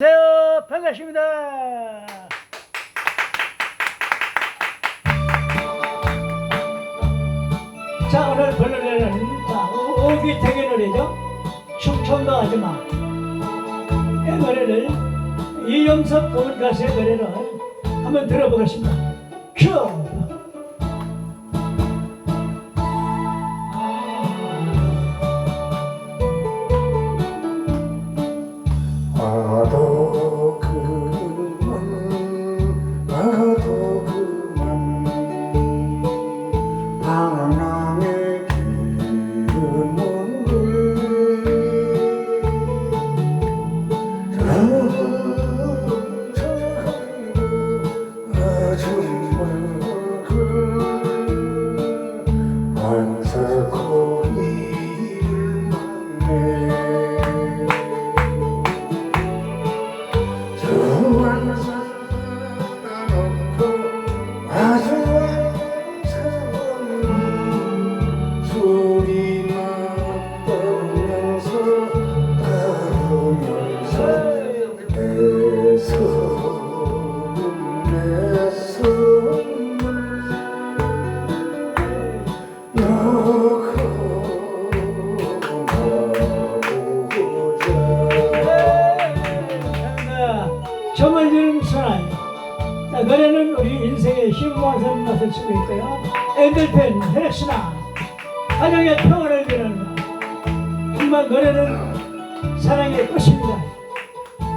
안녕하세요. 반갑습니다. 자, 오늘 불러 노래는 자, 오기택의 노래죠. 충청도 아줌마. 이 노래를 이영섭 고은 가수의 노래를 한번 들어보겠습니다. 큐! 선아이. 자, 노래는 우리 인생의 희망선 맛을 치고 있고요. 엔들펜, 헬렉스나, 가정의 평화를 위하는 정말 노래는 사랑의 꽃입니다.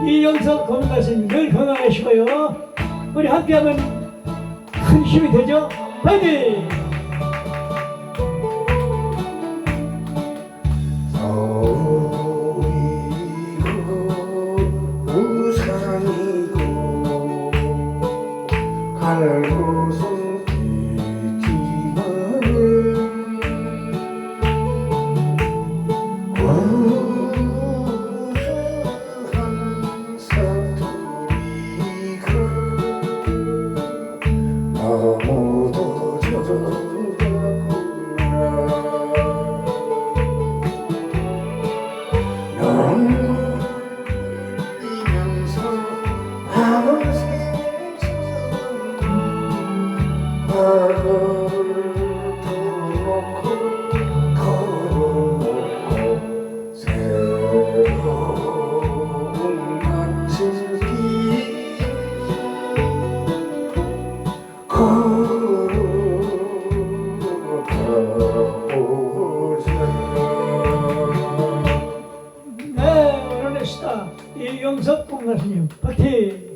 이영석 고문가수님 늘 건강하시고요. 우리 함께하면 큰 힘이 되죠. 파이팅! 서울이고 부산이 고 네, 오늘의 스타 이영석 고문가수님 파이팅!